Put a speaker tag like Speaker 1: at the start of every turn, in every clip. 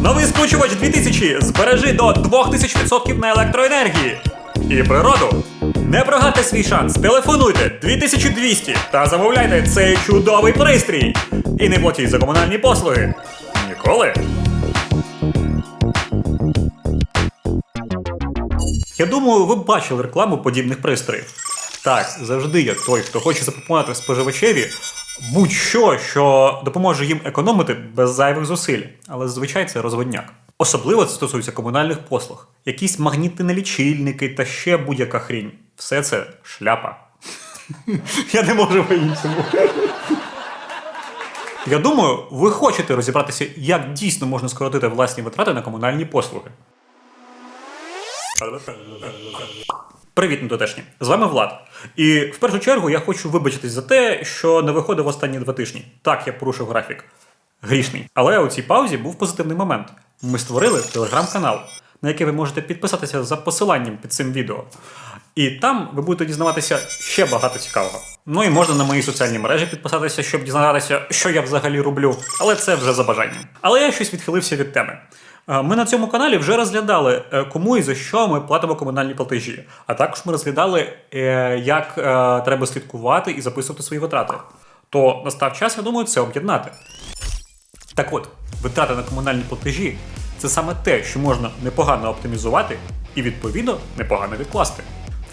Speaker 1: Новий скручувач 2000 збережи до 2000% на електроенергії. І природу. Не прогайте свій шанс. Телефонуйте 2200 та замовляйте цей чудовий пристрій. І не платіть за комунальні послуги. Ніколи. Я думаю, ви бачили рекламу подібних пристроїв. Так, завжди є той, хто хоче запропонувати споживачеві будь-що, що допоможе їм економити без зайвих зусиль. Але зазвичай це розводняк. Особливо це стосується комунальних послуг, якісь магнітні лічильники та ще будь-яка хрінь. Все це шляпа. Я не можу по-іншому. Я думаю, ви хочете розібратися, як дійсно можна скоротити власні витрати на комунальні послуги. Привіт, недотешні! З вами Влад. І в першу чергу я хочу вибачитись за те, що не виходив останні два тижні. Так, я порушив графік. Грішний. Але у цій паузі був позитивний момент. Ми створили телеграм-канал, на який ви можете підписатися за посиланням під цим відео. І там ви будете дізнаватися ще багато цікавого. Ну і можна на мої соціальні мережі підписатися, щоб дізнатися, що я взагалі роблю. Але це вже за бажанням. Але я щось відхилився від теми. Е, Ми на цьому каналі вже розглядали, е, кому і за що ми платимо комунальні платежі. А також ми розглядали, е, як треба слідкувати і записувати свої витрати. То настав час, я думаю, це об'єднати. Так от, витрати на комунальні платежі це саме те, що можна непогано оптимізувати і, відповідно, непогано відкласти.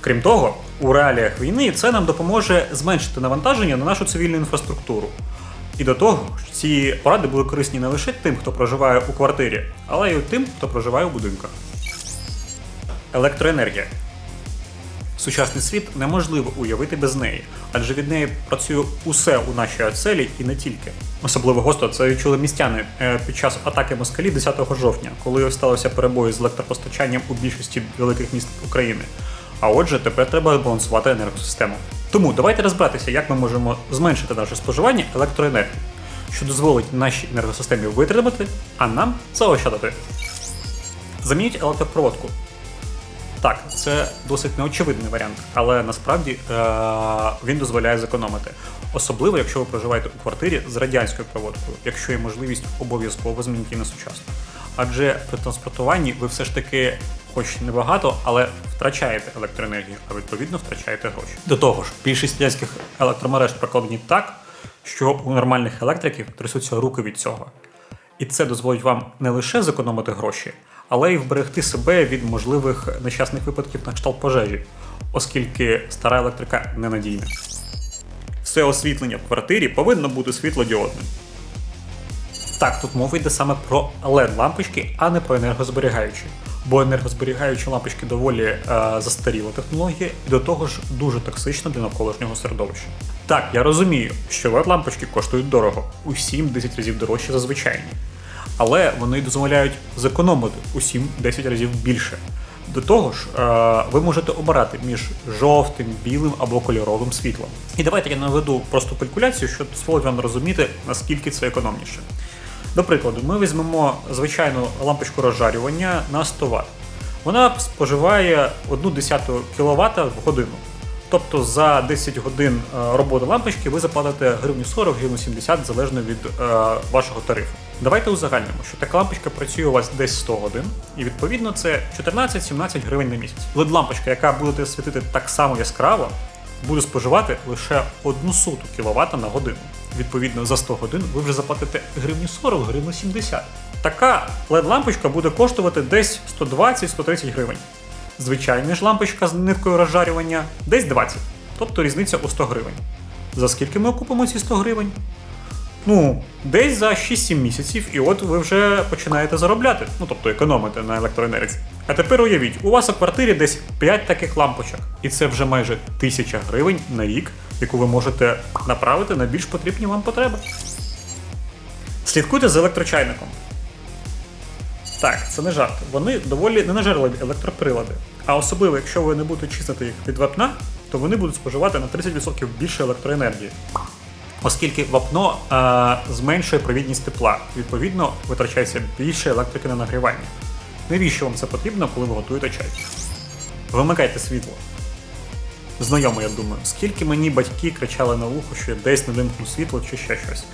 Speaker 1: Крім того, у реаліях війни це нам допоможе зменшити навантаження на нашу цивільну інфраструктуру. І до того ж, ці поради були корисні не лише тим, хто проживає у квартирі, але й тим, хто проживає у будинках. Електроенергія. Сучасний світ неможливо уявити без неї, адже від неї працює усе у нашій оселі і не тільки. Особливо гостро це відчули містяни е, під час атаки москалі 10 жовтня, коли сталося перебої з електропостачанням у більшості великих міст України. А отже, тепер треба балансувати енергосистему. Тому давайте розбиратися, як ми можемо зменшити наше споживання електроенергії, що дозволить нашій енергосистемі витримати, а нам заощадити. Замініть електропроводку. Так, це досить неочевидний варіант, але насправді е- він дозволяє зекономити. Особливо, якщо ви проживаєте у квартирі з радянською проводкою, якщо є можливість обов'язково змінити на сучасну. Адже при транспортуванні ви все ж таки, хоч небагато, але втрачаєте електроенергію, а відповідно втрачаєте гроші. До того ж, більшість радянських електромереж прокладені так, що у нормальних електриків трясуться руки від цього. І це дозволить вам не лише зекономити гроші, але й вберегти себе від можливих нещасних випадків на кшталт пожежі, оскільки стара електрика ненадійна. Все освітлення в квартирі повинно бути світлодіодним. Так, тут мова йде саме про LED-лампочки, а не про енергозберігаючі. Бо енергозберігаючі лампочки доволі е, застаріла технологія і до того ж дуже токсична для навколишнього середовища. Так, я розумію, що LED-лампочки коштують дорого, у 7-10 разів дорожче за звичайні. Але вони дозволяють зекономити у 7-10 разів більше. До того ж, е, ви можете обирати між жовтим, білим або кольоровим світлом. І давайте я наведу просту калькуляцію, що дозволить вам розуміти, наскільки це економніше. До прикладу, ми візьмемо звичайну лампочку розжарювання на 100 Вт. Вона споживає 1 кВт в годину. Тобто за 10 годин е, роботи лампочки ви заплатите гривню 40, гривню 70 залежно від е, вашого тарифу. Давайте узагальнимо, що така лампочка працює у вас десь 100 годин, і відповідно це 14-17 гривень на місяць. LED-лампочка, яка буде світити так само яскраво, буде споживати лише 1 соту кВт на годину. Відповідно, за 100 годин ви вже заплатите гривню 40, гривню 70. Така LED-лампочка буде коштувати десь 120-130 гривень. Звичайна ж лампочка з ниткою розжарювання десь 20, тобто різниця у 100 гривень. За скільки ми окупимо ці 100 гривень? Ну, десь за 6-7 місяців, і от ви вже починаєте заробляти, ну тобто економити на електроенергії. А тепер уявіть, у вас у квартирі десь 5 таких лампочок, і це вже майже 1000 гривень на рік, яку ви можете направити на більш потрібні вам потреби. Слідкуйте за електрочайником. Так, це не жарт. Вони доволі ненажерливі електроприлади. А особливо, якщо ви не будете чистити їх від вапна, то вони будуть споживати на 30% більше електроенергії. Оскільки вапно е, зменшує провідність тепла, відповідно, витрачається більше електрики на нагрівання. Навіщо вам це потрібно, коли ви готуєте чай? Вимикайте світло. Знайомо, я думаю, скільки мені батьки кричали на вухо, що я десь не вимкну світло чи ще щось.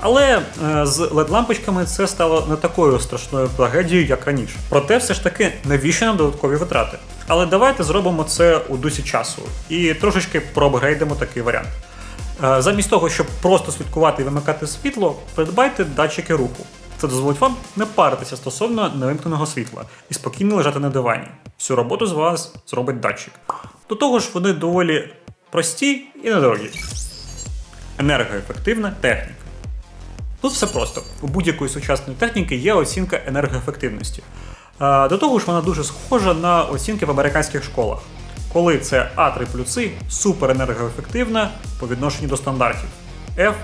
Speaker 1: Але е, з LED-лампочками це стало не такою страшною трагедією, як раніше. Проте, все ж таки, навіщо нам додаткові витрати? Але давайте зробимо це у дусі часу і трошечки проапгрейдимо такий варіант. Е, Замість того, щоб просто слідкувати і вимикати світло, придбайте датчики руху. Це дозволить вам не паритися стосовно невимкненого світла і спокійно лежати на дивані. Всю роботу з вас зробить датчик. До того ж, вони доволі прості і недорогі. Енергоефективна техніка. Тут все просто. У будь-якої сучасної техніки є оцінка енергоефективності. Е, До того ж, вона дуже схожа на оцінки в американських школах, коли це А3 плюси суперенергоефективна по відношенню до стандартів. F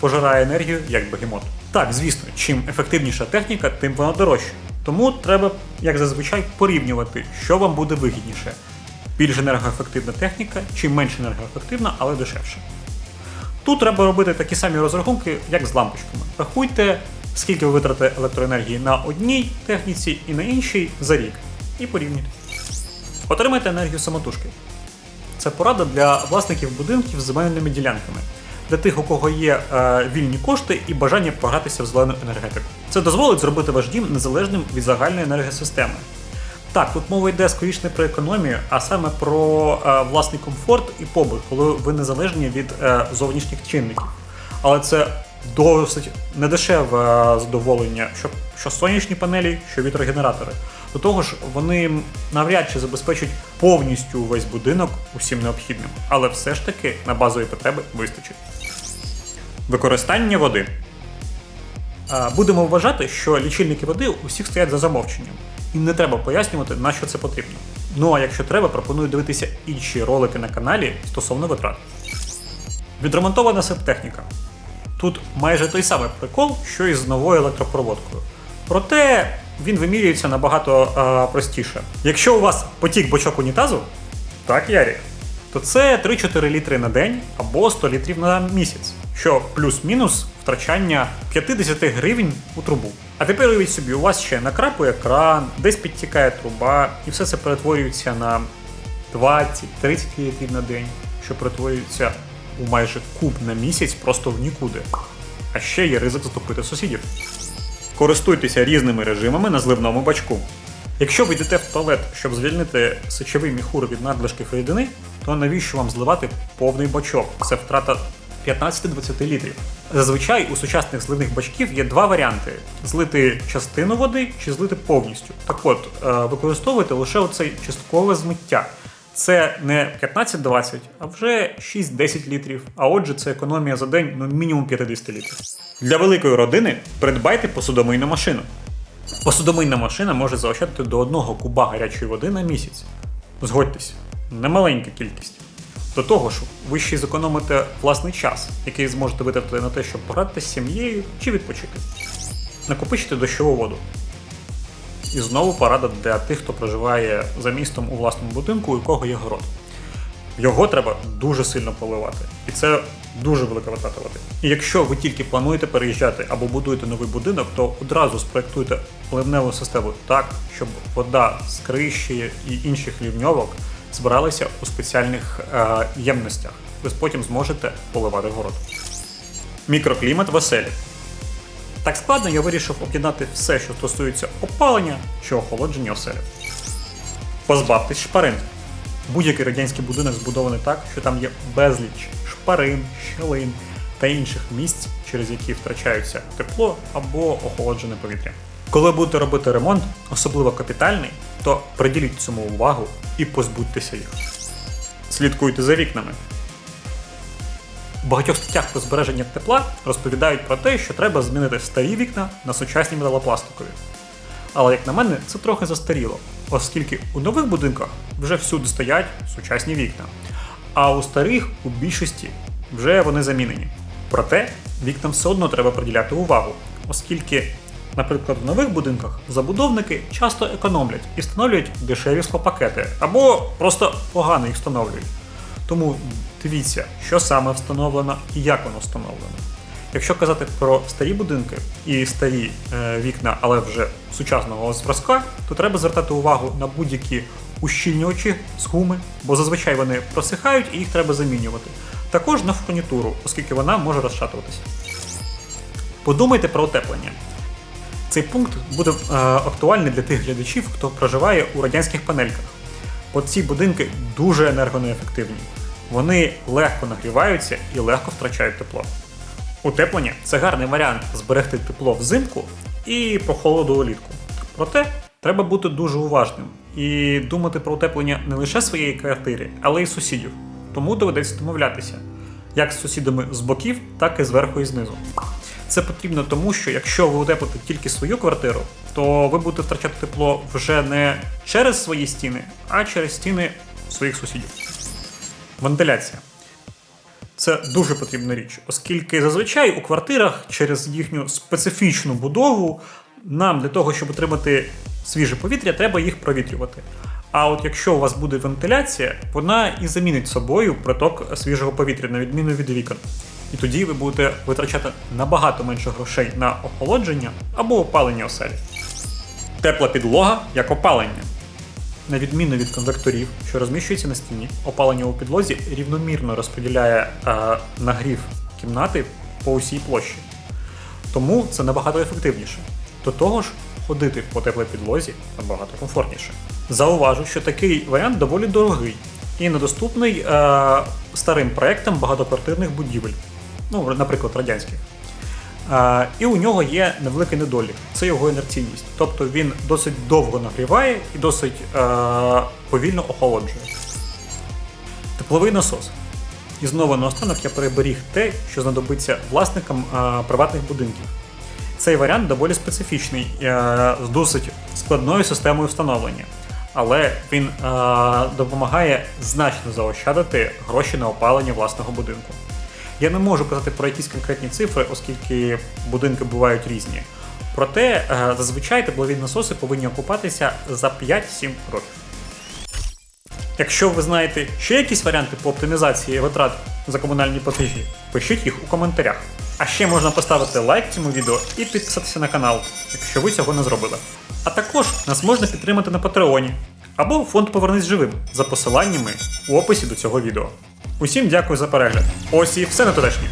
Speaker 1: пожирає енергію як бегемот. Так, звісно, чим ефективніша техніка, тим вона дорожча. Тому треба, як зазвичай, порівнювати, що вам буде вигідніше. Більш енергоефективна техніка чи менш енергоефективна, але дешевша. Тут треба робити такі самі розрахунки, як з лампочками. Рахуйте, скільки ви витратите електроенергії на одній техніці і на іншій за рік. І порівнюйте. Отримайте енергію самотужки. Це порада для власників будинків з земельними ділянками, для тих, у кого є е, вільні кошти і бажання погратися в зелену енергетику. Це дозволить зробити ваш дім незалежним від загальної енергосистеми. Так, тут мова йде скоріше не про економію, а саме про е, власний комфорт і побут, коли ви незалежні від е, зовнішніх чинників. Але це досить недешеве е, задоволення, що, що сонячні панелі, що вітрогенератори. До того ж, вони навряд чи забезпечать повністю весь будинок усім необхідним, але все ж таки на базові потреби вистачить. Використання води. Е, Будемо вважати, що лічильники води усіх стоять за замовченням, і не треба пояснювати, на що це потрібно. Ну а якщо треба, пропоную дивитися інші ролики на каналі стосовно витрат. Відремонтована септехніка. Тут майже той самий прикол, що і з новою електропроводкою. Проте він вимірюється набагато е, простіше. Якщо у вас потік бочок унітазу, так, Ярік, то це 3-4 літри на день або 100 літрів на місяць, що плюс-мінус втрачання 50 гривень у трубу. А тепер уявіть собі, у вас ще накрапує кран, десь підтікає труба, і все це перетворюється на 20-30 літрів на день, що перетворюється у майже куб на місяць просто в нікуди. А ще є ризик затопити сусідів. Користуйтеся різними режимами на зливному бачку. Якщо ви йдете в туалет, щоб звільнити сечовий міхур від надлишків рідини, то навіщо вам зливати повний бачок? Це втрата 15-20 літрів. Зазвичай у сучасних зливних бачків є два варіанти: злити частину води чи злити повністю. Так от, е, використовуйте лише оцей часткове змиття. Це не 15-20, а вже 6-10 літрів. А отже, це економія за день ну мінімум 50 літрів. Для великої родини придбайте посудомийну машину. Посудомийна машина може заощадити до 1 куба гарячої води на місяць. Згодьтесь, немаленька кількість. До того ж, ви ще й зекономите власний час, який зможете витратити на те, щоб погратися з сім'єю чи відпочити. Накопичте дощову воду. І знову порада для тих, хто проживає за містом у власному будинку, у кого є город. Його треба дуже сильно поливати. І це дуже велика витрата води. І якщо ви тільки плануєте переїжджати або будуєте новий будинок, то одразу спроектуйте поливневу систему так, щоб вода з криші і інших лівньовок збиралися у спеціальних е, ємностях. Ви потім зможете поливати город. Мікроклімат в оселі. Так складно я вирішив об'єднати все, що стосується опалення чи охолодження оселі. Позбавтесь шпарин. Будь-який радянський будинок збудований так, що там є безліч шпарин, щелин та інших місць, через які втрачаються тепло або охолоджене повітря. Коли будете робити ремонт, особливо капітальний, то приділіть цьому увагу і позбудьтеся їх. Слідкуйте за вікнами. У багатьох статтях про збереження тепла розповідають про те, що треба змінити старі вікна на сучасні металопластикові. Але як на мене, це трохи застаріло, оскільки у нових будинках вже всюди стоять сучасні вікна, а у старих у більшості вже вони замінені. Проте вікнам все одно треба приділяти увагу, оскільки, наприклад, в нових будинках забудовники часто економлять і встановлюють дешеві склопакети або просто погано їх встановлюють. Тому дивіться, що саме встановлено і як воно встановлено. Якщо казати про старі будинки і старі е, вікна, але вже сучасного зразка, то треба звертати увагу на будь-які ущільнювачі з гуми, бо зазвичай вони просихають і їх треба замінювати. Також на фурнітуру, оскільки вона може розшатуватися. Подумайте про утеплення. Цей пункт буде е, актуальний для тих глядачів, хто проживає у радянських панельках. Бо ці будинки дуже енергонеефективні. Вони легко нагріваються і легко втрачають тепло. Утеплення це гарний варіант зберегти тепло взимку і прохолоду улітку. Проте треба бути дуже уважним і думати про утеплення не лише своєї квартири, але й сусідів. Тому доведеться домовлятися як з сусідами з боків, так і зверху і знизу. Це потрібно тому, що якщо ви утеплите тільки свою квартиру, то ви будете втрачати тепло вже не через свої стіни, а через стіни своїх сусідів. Вентиляція. Це дуже потрібна річ, оскільки зазвичай у квартирах через їхню специфічну будову нам для того, щоб отримати свіже повітря, треба їх провітрювати. А от якщо у вас буде вентиляція, вона і замінить собою приток свіжого повітря, на відміну від вікон. І тоді ви будете витрачати набагато менше грошей на охолодження або опалення оселі. Тепла підлога як опалення. На відміну від конвекторів, що розміщуються на стіні, опалення у підлозі рівномірно розподіляє е, нагрів кімнати по усій площі. Тому це набагато ефективніше. До того ж, ходити по теплій підлозі набагато комфортніше. Зауважу, що такий варіант доволі дорогий і недоступний е, старим проектам багатоквартирних будівель, ну, наприклад, радянських. Е, і у нього є невеликий недолік це його інерційність. Тобто він досить довго нагріває і досить е, повільно охолоджує. Тепловий насос. І знову наостанок я переберіг те, що знадобиться власникам е, приватних будинків. Цей варіант доволі специфічний е, з досить складною системою встановлення, але він е, допомагає значно заощадити гроші на опалення власного будинку. Я не можу казати про якісь конкретні цифри, оскільки будинки бувають різні. Проте е, зазвичай теплові насоси повинні окупатися за 5-7 років. Якщо ви знаєте ще якісь варіанти по оптимізації витрат за комунальні платежі, пишіть їх у коментарях. А ще можна поставити лайк цьому відео і підписатися на канал, якщо ви цього не зробили. А також нас можна підтримати на Патреоні або фонд Повернись живим за посиланнями у описі до цього відео. Усім дякую за перегляд. Ось і все на тутешнє.